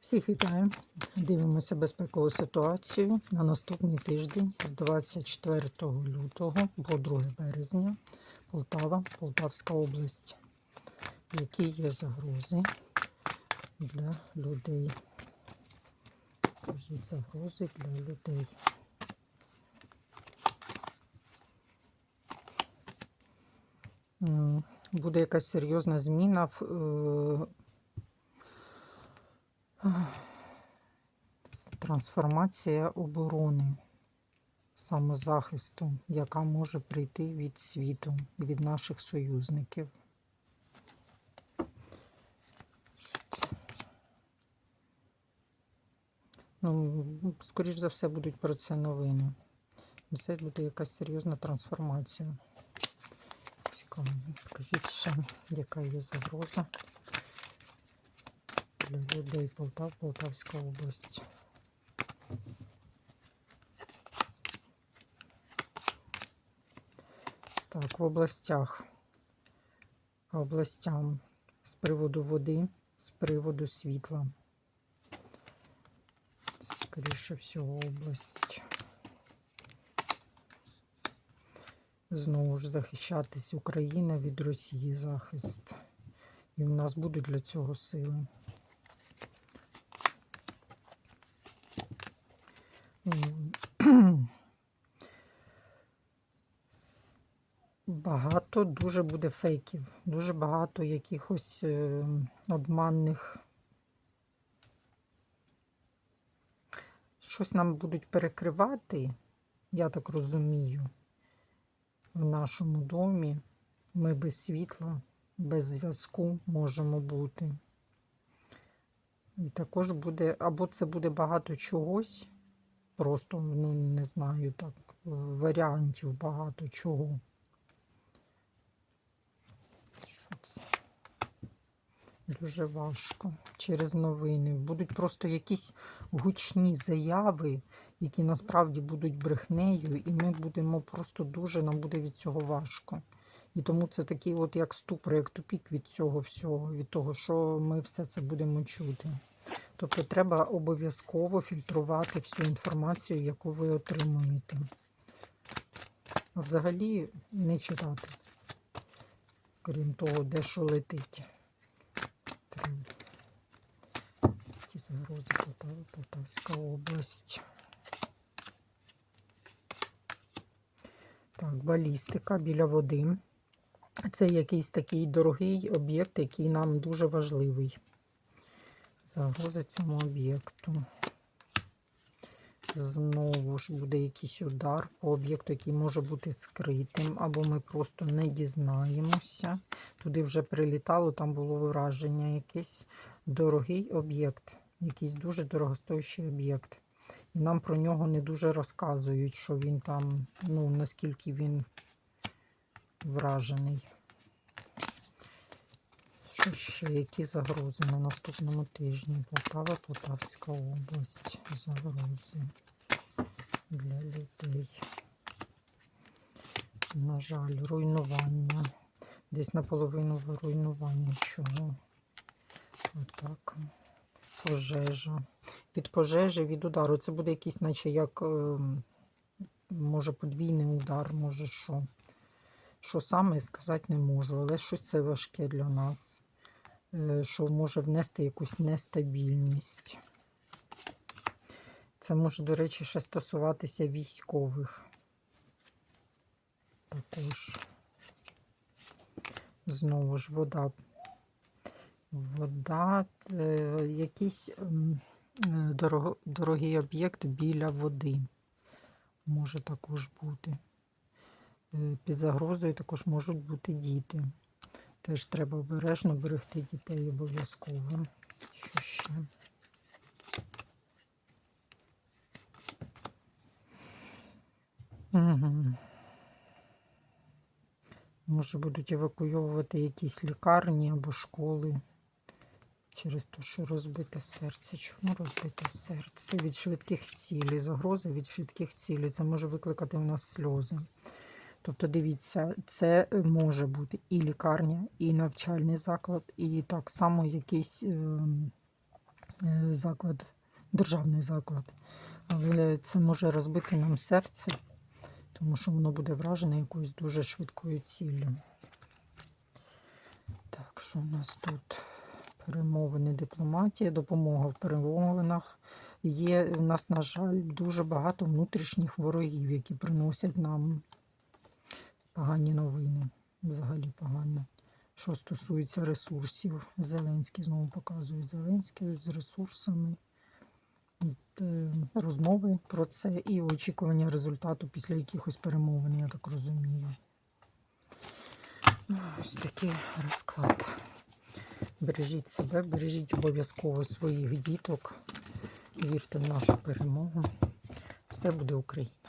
Всіх вітаю. Дивимося безпекову ситуацію на наступний тиждень з 24 лютого по 2 березня. Полтава, Полтавська область. Які є загрози для людей? Кажуть, загрози для людей. Буде якась серйозна зміна в трансформація оборони, самозахисту, яка може прийти від світу, від наших союзників. Ну, скоріш за все, будуть про це новини. Це буде якась серйозна трансформація. Цікаво. Покажіть ще, яка є загроза для людей Полтав, Полтавська область. Так, в областях. Областям з приводу води, з приводу світла. Скоріше всього, область. Знову ж захищатись Україна від Росії захист. І в нас будуть для цього сили. Багато дуже буде фейків, дуже багато якихось е, обманних. Щось нам будуть перекривати, я так розумію, в нашому домі. Ми без світла, без зв'язку можемо бути. І також буде, або це буде багато чогось, просто, ну, не знаю, так, варіантів багато чого. Дуже важко. Через новини. Будуть просто якісь гучні заяви, які насправді будуть брехнею, і ми будемо просто дуже, нам буде від цього важко. І тому це такий, от як ступор, як тупік від цього всього, від того, що ми все це будемо чути. Тобто треба обов'язково фільтрувати всю інформацію, яку ви отримуєте. А взагалі не читати, крім того, де що летить. Ті загрози Полтава, Полтавська область. Так, балістика біля води. Це якийсь такий дорогий об'єкт, який нам дуже важливий. Загроза цьому об'єкту. Знову ж буде якийсь удар по об'єкту, який може бути скритим, або ми просто не дізнаємося. Туди вже прилітало, там було враження якийсь дорогий об'єкт, якийсь дуже дорогостоящий об'єкт. І нам про нього не дуже розказують, що він там, ну, наскільки він вражений. Ще? Які загрози на наступному тижні? Полтава, Полтавська область. Загрози для людей. На жаль, руйнування. Десь наполовину руйнування чого. Отак. Пожежа. Від пожежі, від удару. Це буде якийсь, наче як, е, може, подвійний удар, може що. Що саме сказати не можу, але щось це важке для нас, що може внести якусь нестабільність. Це може, до речі, ще стосуватися військових. Також знову ж вода. Вода, е, якийсь е, дорогий об'єкт біля води може також бути. Е, Під загрозою також можуть бути діти. Теж треба обережно берегти дітей обов'язково. Що ще? Угу. Може, будуть евакуйовувати якісь лікарні або школи через те, що розбите серце. Чому розбите серце? Від швидких цілей. Загроза від швидких цілей. Це може викликати у нас сльози. Тобто, дивіться, це може бути і лікарня, і навчальний заклад, і так само якийсь ем, е, заклад, державний заклад. Але це може розбити нам серце, тому що воно буде вражене якоюсь дуже швидкою ціллю. Так, що у нас тут? Перемовини, дипломатія, допомога в перемовинах. Є у нас, на жаль, дуже багато внутрішніх ворогів, які приносять нам погані новини. Взагалі погано. Що стосується ресурсів, Зеленський знову показують Зеленський з ресурсами. Е, Розмови про це і очікування результату після якихось перемовин, я так розумію. Ну, Ось такий розклад. Бережіть себе, бережіть обов'язково своїх діток. Вірте в нашу перемогу. Все буде Україна.